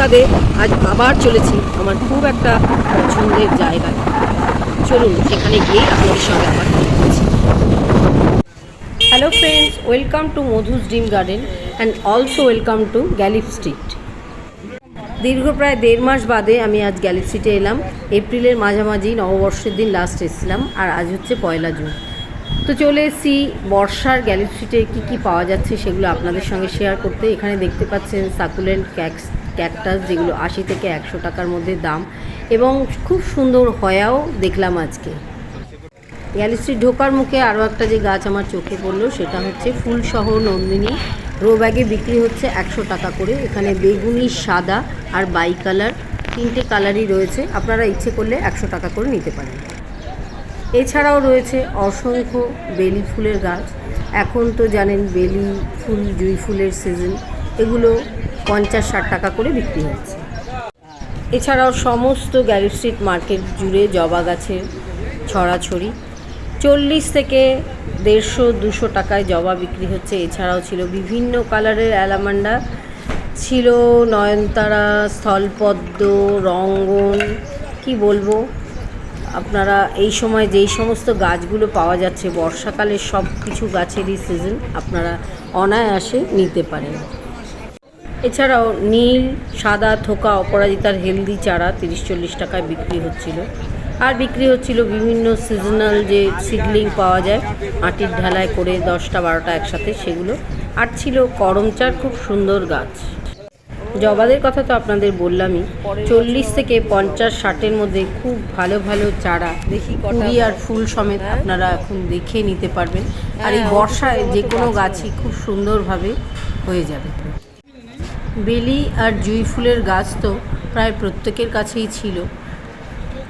বাদে আজ আবার চলেছি আমার খুব একটা পছন্দের জায়গায়। চলুন, সেখানে গিয়ে আপনাদের সঙ্গে আবার hello friends welcome to Madhu's dream garden and also welcome to Galiff street দীর্ঘ প্রায় দেড় মাস বাদে আমি আজ গ্যালিফ স্ট্রিটে এলাম। এপ্রিলের মাঝামাঝি নববর্ষের দিন লাস্ট এসেছিলাম, আর আজ হচ্ছে পয়লা জুন। তো চলে এসেছি, বর্ষার গ্যালিফ স্ট্রিটে কী কী পাওয়া যাচ্ছে সেগুলো আপনাদের সঙ্গে শেয়ার করতে। এখানে দেখতে পাচ্ছেন সাকুলেন্ট ক্যাক্স ক্যাকটাস যেগুলো আশি থেকে একশো টাকার মধ্যে দাম এবং খুব সুন্দর হয়াও দেখলাম আজকে। গ্যালি স্ট্রিট ঢোকার মুখে আরও একটা যে গাছ আমার চোখে পড়ল সেটা হচ্ছে ফুলসহ নন্দিনী। রো ব্যাগে বিক্রি হচ্ছে একশো টাকা করে। এখানে বেগুনি, সাদা আর বাই কালার তিনটে কালারই রয়েছে। আপনারা ইচ্ছে করলে একশো টাকা করে নিতে পারেন। এছাড়াও রয়েছে অসংখ্য বেলি ফুলের গাছ। এখন তো জানেন বেলি ফুল, জুই ফুলের সিজন এগুলো পঞ্চাশ ষাট টাকা করে বিক্রি হচ্ছে। এছাড়াও সমস্ত গ্যারি স্ট্রিট মার্কেট জুড়ে জবা গাছের ছড়াছড়ি। চল্লিশ থেকে দেড়শো, দুশো টাকায় জবা বিক্রি হচ্ছে। এছাড়াও ছিল বিভিন্ন কালারের অ্যালামান্ডা। ছিল নয়নতারা, স্থলপদ্ম, রঙ্গন, কি বলব? আপনারা এই সময় যেই সমস্ত গাছগুলো পাওয়া যাচ্ছে, বর্ষাকালের সব কিছু গাছেরই সিজন আপনারা অনায়াসে নিতে পারেন। এছাড়াও নীল সাদা থোকা অপরাজিতার হেলদি চারা তিরিশ চল্লিশ টাকায় বিক্রি হচ্ছিল। আর বিক্রি হচ্ছিল বিভিন্ন সিজনাল যে সিডলিং পাওয়া যায় মাটির ঢালাই করে দশটা বারোটা একসাথে সেগুলো। আর ছিল করমচার খুব সুন্দর গাছ। জবাদের কথা তো আপনাদের বললামই। চল্লিশ থেকে পঞ্চাশ ষাটের মধ্যে খুব ভালো ভালো চারা। দেখি কুড়ি আর ফুল সমেত আপনারা এখন দেখে নিতে পারবেন। আর এই বর্ষায় যে কোনো গাছই খুব সুন্দরভাবে হয়ে যাবে। বেলি আর জুঁই ফুলের গাছ তো প্রায় প্রত্যেকের কাছেই ছিল।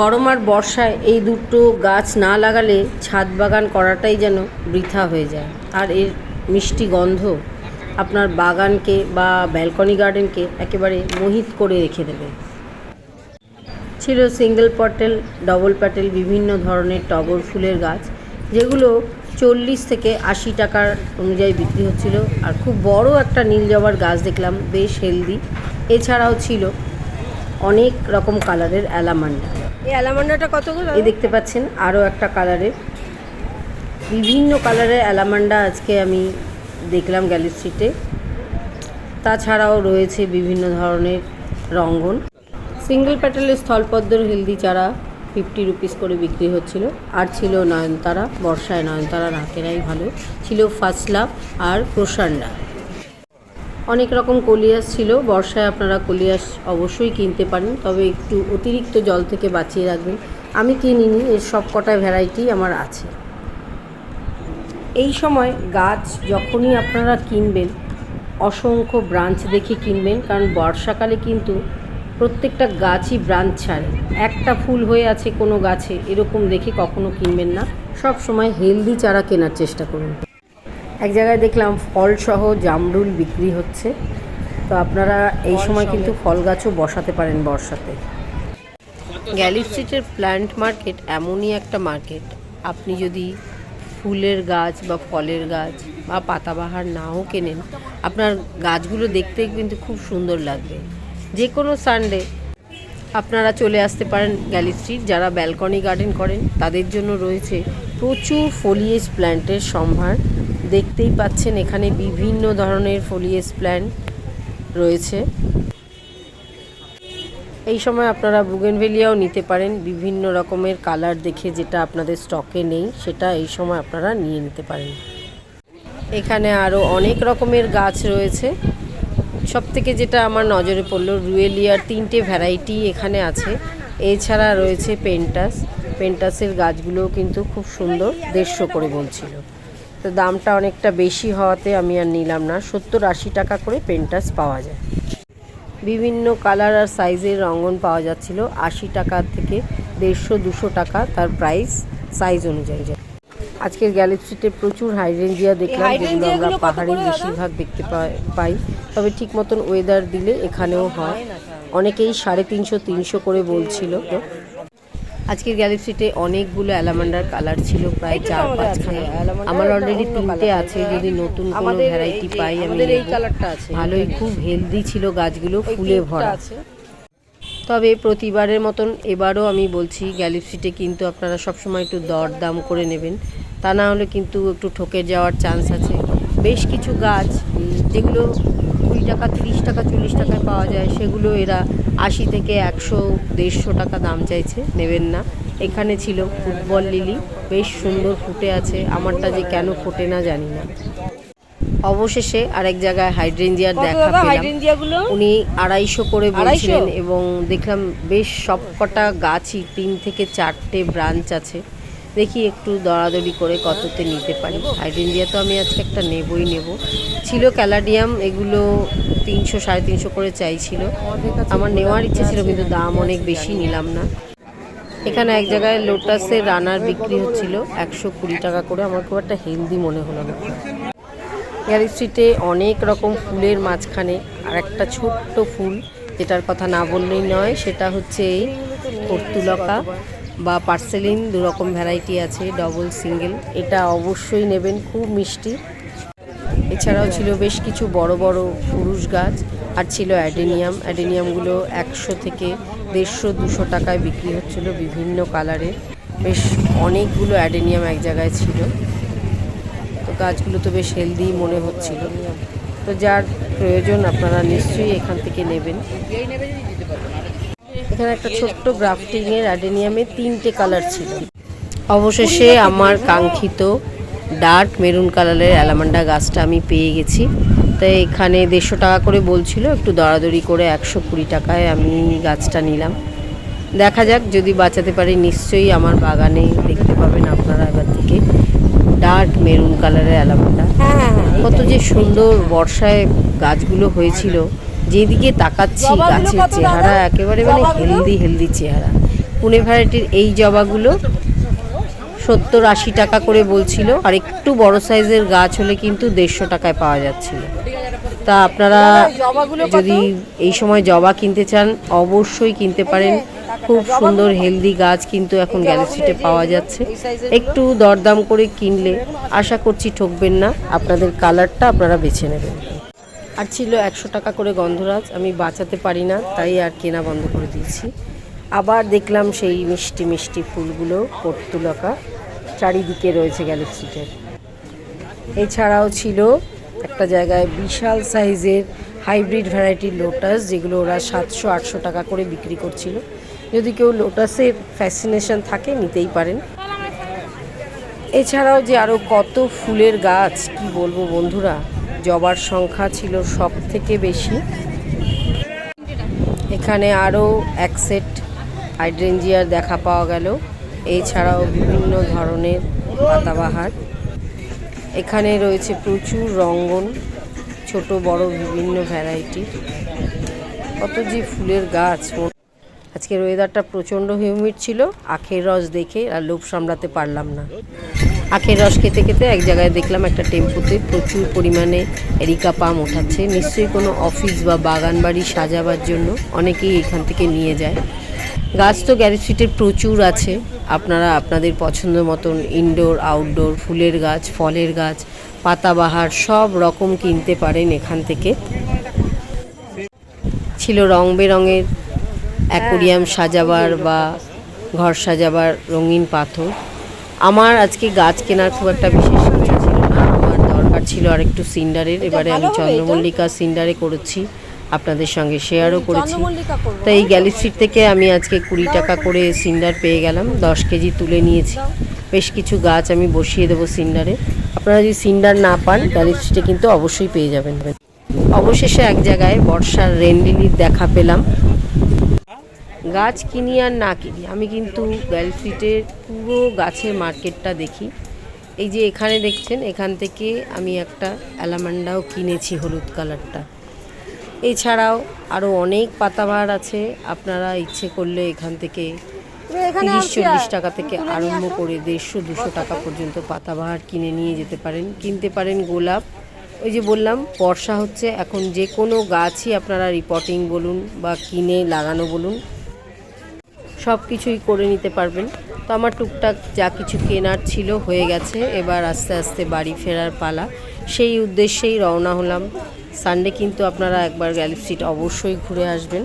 গরম আর বর্ষায় এই দুটো গাছ না লাগালে ছাদ বাগান করাটাই যেন বৃথা হয়ে যায়। আর এর মিষ্টি গন্ধ আপনার বাগানকে বা ব্যালকনি গার্ডেনকে একেবারে মোহিত করে রেখে দেবে। ছিল সিঙ্গেল পটেল, ডবল প্যাটেল, বিভিন্ন ধরনের টগর ফুলের গাছ, যেগুলো চল্লিশ থেকে আশি টাকার অনুযায়ী বিক্রি হচ্ছিল। আর খুব বড় একটা নীল জবার গাছ দেখলাম বেশ হেলদি এছাড়াও ছিল অনেক রকম কালারের অ্যালামান্ডা। এই অ্যালামান্ডাটা কত করে? এই দেখতে পাচ্ছেন আরও একটা কালারের বিভিন্ন কালারের অ্যালামান্ডা আজকে আমি দেখলাম গ্যালি স্ট্রিটে তাছাড়াও রয়েছে বিভিন্ন ধরনের রঙ্গন। সিঙ্গেল প্যাটেলের স্থলপদ্মর হেলদি চারা। ফিফটি রুপিস করে বিক্রি হচ্ছিল। আর ছিল নয়নতারা, বর্ষায় নয়নতারা রাতেরাই ভালো। ছিল ফাসলা আর প্রসান্ডা। অনেক রকম কলিয়াস ছিল। বর্ষায় আপনারা কলিয়াস অবশ্যই কিনতে পারেন। তবে একটু অতিরিক্ত জল থেকে বাঁচিয়ে রাখবেন। আমি কিনিনি, এর সব কটা ভ্যারাইটি আমার আছে। এই সময় গাছ যখনই আপনারা কিনবেন, অসংখ্য ব্রাঞ্চ দেখে কিনবেন। কারণ বর্ষাকালে কিন্তু প্রত্যেকটা গাছই ব্রাঞ্চ ছাড়ে। একটা ফুল হয়ে আছে কোনো গাছে এরকম দেখে কখনো কিনবেন না। সব সময় হেলদি চারা কেনার চেষ্টা করুন। এক জায়গায় দেখলাম ফলসহ জামরুল বিক্রি হচ্ছে। তো আপনারা এই সময় কিন্তু ফল গাছও বসাতে পারেন বর্ষাতে। গ্যালি স্ট্রিটের প্ল্যান্ট মার্কেট এমনই একটা মার্কেট। আপনি যদি ফুলের গাছ বা ফলের গাছ বা পাতাবাহার নাও কেনেন আপনার গাছগুলো দেখতে কিন্তু খুব সুন্দর লাগবে। যে কোনো সানডে আপনারা চলে আসতে পারেন গ্যালি স্ট্রিট যারা ব্যালকনি গার্ডেন করেন, তাদের জন্য রয়েছে প্রচুর ফলিয়েজ প্ল্যান্টের সম্ভার। দেখতেই পাচ্ছেন এখানে বিভিন্ন ধরনের ফলিয়েজ প্ল্যান্ট রয়েছে। এই সময় আপনারা বুগেনভেলিয়াও নিতে পারেন। বিভিন্ন রকমের কালার দেখে যেটা আপনাদের স্টকে নেই, সেটা এই সময় আপনারা নিয়ে নিতে পারেন। এখানে আরও অনেক রকমের গাছ রয়েছে। সব থেকে যেটা আমার নজরে পড়ল, রুয়েলিয়ার তিনটে ভ্যারাইটি এখানে আছে। এছাড়া রয়েছে পেন্টাস পেন্টাসের গাছগুলোও কিন্তু খুব সুন্দর, দেড়শো করে বলছিল। তো দামটা অনেকটা বেশি হওয়াতে আমি আর নিলাম না। সত্তর আশি টাকা করে পেন্টাস পাওয়া যায়। বিভিন্ন কালার আর সাইজের রঙ্গন পাওয়া যাচ্ছিল। আশি টাকা থেকে দেড়শো, দুশো টাকা তার প্রাইস সাইজ অনুযায়ী যায়। আজকের গ্যালি স্ট্রিটে প্রচুর হাইড্রেঞ্জিয়া দেখলাম যেগুলো আমরা পাহাড়ে বেশিরভাগ দেখতে পাই- তবে ঠিক মতন ওয়েদার দিলে এখানেও হয়। অনেকেই সাড়ে তিনশো তিনশো করে বলছিল। আজকের গ্যালাক্সিতে অনেকগুলো অ্যালামান্ডার কালার ছিল প্রায় চার পাঁচখানা। আমার অলরেডি তিনটে আছে যদি নতুন কোনো ভ্যারাইটি পাই আমি আমাদের এই কালারটা আছে। ভালোই খুব হেলদি ছিল গাছগুলো ফুলে ভরা। তবে প্রতিবারের মতন এবারও আমি বলছি গ্যালিপসিটে কিন্তু আপনারা সবসময় একটু দর দাম করে নেবেন। তা না হলে কিন্তু একটু ঠকে যাওয়ার চান্স আছে। বেশ কিছু গাছ যেগুলো কুড়ি টাকা তিরিশ টাকা চল্লিশ টাকায় পাওয়া যায় সেগুলো এরা আশি থেকে একশো দেড়শো টাকা দাম চাইছে নেবেন না। এখানে ছিল ফুটবল লিলি বেশ সুন্দর ফুটে আছে আমারটা যে কেন ফোটে না জানি না। অবশেষে আরেক জায়গায় হাইড্রেঞ্জিয়ার দেখা পেলাম। উনি আড়াইশো করে? বলছিলেন এবং দেখলাম বেশ সবকটা গাছই তিন থেকে চারটে ব্রাঞ্চ আছে। দেখি একটু দরাদরি করে কততে নিতে পারি। হাইড্রেঞ্জিয়া তো আমি আজকে একটা নেবই নেব। ছিল ক্যালাডিয়াম, এগুলো তিনশো, সাড়ে তিনশো করে চাইছিল। আমার নেওয়ার ইচ্ছে ছিল, কিন্তু দাম অনেক বেশি নিলাম না। এখানে এক জায়গায় লোটাসের রানার বিক্রি হচ্ছিল একশো কুড়ি টাকা করে। আমার খুব একটা হেলদি মনে হলো না। গ্যারি স্ট্রিটে অনেক রকম ফুলের মাঝখানে আর একটা ছোট্ট ফুল, যেটার কথা না বললেই নয়, সেটা হচ্ছে এই কর্তুলকা। বা পার্সেলিন, দু রকম ভ্যারাইটি আছে ডবল সিঙ্গেল এটা অবশ্যই নেবেন, খুব মিষ্টি। এছাড়াও ছিল বেশ কিছু বড় বড় পুরুষ গাছ, আর ছিল অ্যাডেনিয়াম। অ্যাডেনিয়ামগুলো একশো থেকে দেড়শো, দুশো টাকায় বিক্রি হচ্ছিল বিভিন্ন কালারের বেশ অনেকগুলো অ্যাডেনিয়াম এক জায়গায় ছিল। তো গাছগুলো তো বেশ হেলদি মনে হচ্ছিল। তো যার প্রয়োজন আপনারা নিশ্চয়ই এখান থেকে নেবেন। এখানে একটা ছোট্ট গ্রাফটিংয়ের অ্যাডেনিয়ামে তিনটে কালার ছিল। অবশেষে আমার কাঙ্ক্ষিত ডার্ক মেরুন কালারের অ্যালামান্ডা গাছটা আমি পেয়ে গেছি। তাই এখানে দেড়শো টাকা করে বলছিল একটু দরাদরি করে একশো কুড়ি টাকায় আমি গাছটা নিলাম। দেখা যাক যদি বাঁচাতে পারি নিশ্চয়ই আমার বাগানে দেখতে পাবেন আপনারা এবার থেকে ডার্ক মেরুন কালারের অ্যালামান্ডা। হ্যাঁ হ্যাঁ হ্যাঁ কত যে সুন্দর বর্ষায় গাছগুলো হয়েছিল। যেদিকে তাকাচ্ছি গাছের চেহারা একেবারে মানে হেলদি হেলদি চেহারা। পুনে ভ্যারাইটির এই জবাগুলো সত্তর আশি টাকা করে বলছিল আর একটু বড় সাইজের গাছ হলে কিন্তু দেড়শো টাকায় পাওয়া যাচ্ছিল। তা আপনারা যদি এই সময় জবা কিনতে চান অবশ্যই কিনতে পারেন। খুব সুন্দর হেলদি গাছ কিন্তু এখন গ্যালাক্সিতে পাওয়া যাচ্ছে। একটু দরদাম করে কিনলে আশা করছি ঠকবেন না। আপনাদের কালারটা আপনারা বেছে নেবেন। আর ছিল একশো টাকা করে গন্ধরাজ। আমি বাঁচাতে পারি না, তাই আর কেনা বন্ধ করে দিয়েছি। আবার দেখলাম সেই মিষ্টি মিষ্টি ফুলগুলো কর্তুলকা চারিদিকে রয়েছে গ্যালাক্সিটের। এছাড়াও ছিল একটা জায়গায় বিশাল সাইজের হাইব্রিড ভ্যারাইটির লোটাস, যেগুলো ওরা সাতশো, আটশো টাকা করে বিক্রি করছিল। যদি কেউ লোটাসের ফ্যাসিনেশন থাকে, নিতেই পারেন। এছাড়াও যে আরও কত ফুলের গাছ, কি বলব বন্ধুরা? জবার সংখ্যা ছিল সব থেকে বেশি। এখানে আরও এক সেট হাইড্রেঞ্জিয়ার দেখা পাওয়া গেল। এছাড়াও বিভিন্ন ধরনের পাতাবাহার। এখানে রয়েছে প্রচুর রঙ্গন, ছোট, বড়, বিভিন্ন ভ্যারাইটির কত যে ফুলের গাছ আজকের ওয়েদারটা প্রচণ্ড হিউমিড ছিল, আখের রস দেখে আর লোভ সামলাতে পারলাম না। আখের রস খেতে খেতে এক জায়গায় দেখলাম একটা টেম্পুতে প্রচুর পরিমাণে এরিকা পাম ওঠাচ্ছে। নিশ্চয়ই কোনো অফিস বা বাগান বাড়ি সাজাবার জন্য অনেকেই এখান থেকে নিয়ে যায়। গাছ তো গ্যারেজ স্ট্রিটের প্রচুর আছে। আপনারা আপনাদের পছন্দ মতন ইনডোর আউটডোর ফুলের গাছ ফলের গাছ পাতাবাহার সব রকম কিনতে পারেন এখান থেকে। ছিল রং বেরঙের অ্যাকোরিয়াম সাজাবার বা ঘর সাজাবার রঙিন পাথর। আমার আজকে গাছ কেনার খুব একটা বিশেষ কিছু ছিল না। আমার দরকার ছিল আর একটু সিন্ডারের এবারে আমি? চন্দ্রমল্লিকা সিন্ডারে করেছি। আপনাদের সঙ্গে শেয়ারও করেছি। তাই এই গ্যালি স্ট্রিট থেকে আমি আজকে কুড়ি টাকা করে সিন্ডার পেয়ে গেলাম। দশ কেজি তুলে নিয়েছি। বেশ কিছু গাছ আমি বসিয়ে দেবো সিন্ডারে। আপনারা যদি সিন্ডার না পান গ্যালি স্ট্রিটে কিন্তু অবশ্যই পেয়ে যাবেন। অবশেষে এক জায়গায় বর্ষার রেন দেখা পেলাম। গাছ কিনি আর না কিনি। আমি কিন্তু গ্যালি স্ট্রিটের পুরো গাছের মার্কেটটা দেখি। এই যে এখানে দেখছেন এখান থেকে আমি একটা অ্যালামান্ডাও কিনেছি হলুদ কালারটা। এছাড়াও আরও অনেক পাতাবাহার আছে। আপনারা ইচ্ছে করলে এখান থেকে তিরিশ চল্লিশ টাকা থেকে আরম্ভ করে দেড়শো দুশো টাকা পর্যন্ত পাতাবাহার কিনে নিয়ে যেতে পারেন। কিনতে পারেন গোলাপ। ওই যে বললাম বর্ষা হচ্ছে এখন যে কোনো গাছই আপনারা রিপোর্টিং বলুন বা কিনে লাগানো বলুন সব কিছুই করে নিতে পারবেন। তো আমার টুকটাক যা কিছু কেনার ছিল হয়ে গেছে। এবার আস্তে আস্তে বাড়ি ফেরার পালা। সেই উদ্দেশ্যেই রওনা হলাম। সানডে কিন্তু আপনারা একবার গ্যালি স্ট্রিট অবশ্যই ঘুরে আসবেন।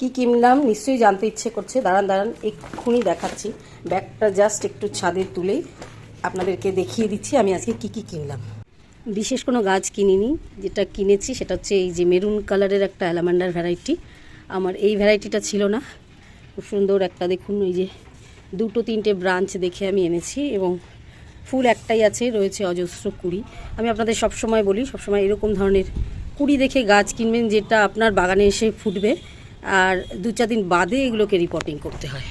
কি কিনলাম নিশ্চয়ই জানতে ইচ্ছে করছে। দাঁড়ান দাঁড়ান, এক্ষুনি দেখাচ্ছি। ব্যাগটা জাস্ট একটু ছাদে তুলেই আপনাদেরকে দেখিয়ে দিচ্ছি। আমি আজকে কি কি কিনলাম। বিশেষ কোনো গাছ কিনিনি। যেটা কিনেছি সেটা হচ্ছে এই যে মেরুন কালারের একটা অ্যালামান্ডার ভ্যারাইটি। আমার এই ভ্যারাইটিটা ছিল না। খুব সুন্দর একটা দেখুন, ওই যে দুটো তিনটে ব্রাঞ্চ দেখে আমি এনেছি এবং ফুল একটাই আছে, রয়েছে অজস্র কুড়ি। আমি আপনাদের সবসময় বলি, সবসময় এরকম ধরনের কুড়ি দেখে গাছ কিনবেন যেটা আপনার বাগানে এসে ফুটবে, আর দু চার দিন বাদে এগুলোকে রিপোর্টিং করতে হয়।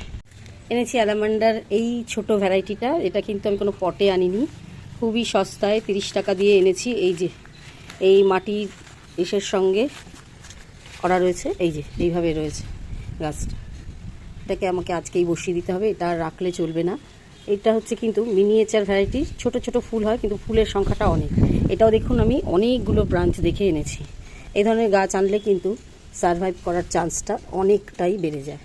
এনেছি অ্যালামান্ডার, এই ছোট ভ্যারাইটিটা, এটা কিন্তু আমি কোনো পটে আনিনি। খুবই সস্তায়, তিরিশ টাকা দিয়ে এনেছি, এই যে, এই মাটির ইসের সঙ্গে করা রয়েছে, এই যে, এইভাবে রয়েছে গাছটা। এটাকে আমাকে আজকেই বসিয়ে দিতে হবে, এটা আর রাখলে চলবে না। এটা হচ্ছে কিন্তু মিনিয়েচার ভ্যারাইটি ছোট ছোট ফুল হয়, কিন্তু ফুলের সংখ্যাটা অনেক। এটাও দেখুন আমি অনেকগুলো ব্রাঞ্চ দেখে এনেছি। এই ধরনের গাছ আনলে কিন্তু সারভাইভ করার চান্সটা অনেকটাই বেড়ে যায়।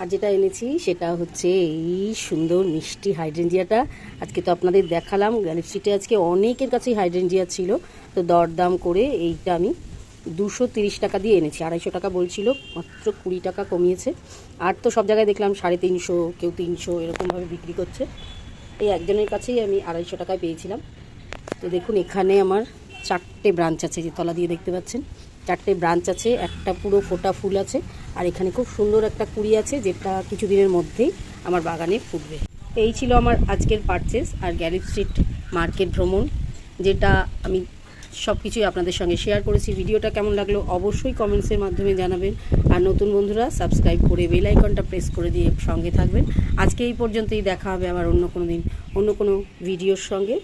আর যেটা এনেছি, সেটা হচ্ছে এই সুন্দর মিষ্টি হাইড্রেঞ্জিয়াটা আজকে তো আপনাদের দেখালাম গ্যালিপসিটে আজকে অনেকের কাছেই হাইড্রেঞ্জিয়া ছিল। তো দরদাম করে এইটা আমি দুশো তিরিশ টাকা দিয়ে এনেছি, আড়াইশো টাকা বলছিল, মাত্র কুড়ি টাকা কমিয়েছে। আর তো সব জায়গায় দেখলাম সাড়ে তিনশো, কেউ তিনশো এরকমভাবে বিক্রি করছে। এই একজনের কাছেই আমি আড়াইশো টাকায় পেয়েছিলাম। তো দেখুন, এখানে আমার চারটে ব্রাঞ্চ আছে, যে তলা দিয়ে দেখতে পাচ্ছেন। চারটে ব্রাঞ্চ আছে, একটা পুরো ফোটা ফুল আছে, আর এখানে খুব সুন্দর একটা কুড়ি আছে, যেটা কিছুদিনের মধ্যেই আমার বাগানে ফুটবে। এই ছিল আমার আজকের পারচেস আর গ্যালিপ স্ট্রিট মার্কেট ভ্রমণ, যেটা আমি সব কিছুই আপনাদের সঙ্গে শেয়ার করেছি। ভিডিওটা কেমন লাগল অবশ্যই কমেন্টসের মাধ্যমে জানাবেন। আর নতুন বন্ধুরা সাবস্ক্রাইব করে বেলাইকনটা প্রেস করে দিয়ে সঙ্গে থাকবেন। আজকে এই পর্যন্তই, দেখা হবে আবার অন্য কোনো দিন, অন্য কোনো ভিডিওর সঙ্গে।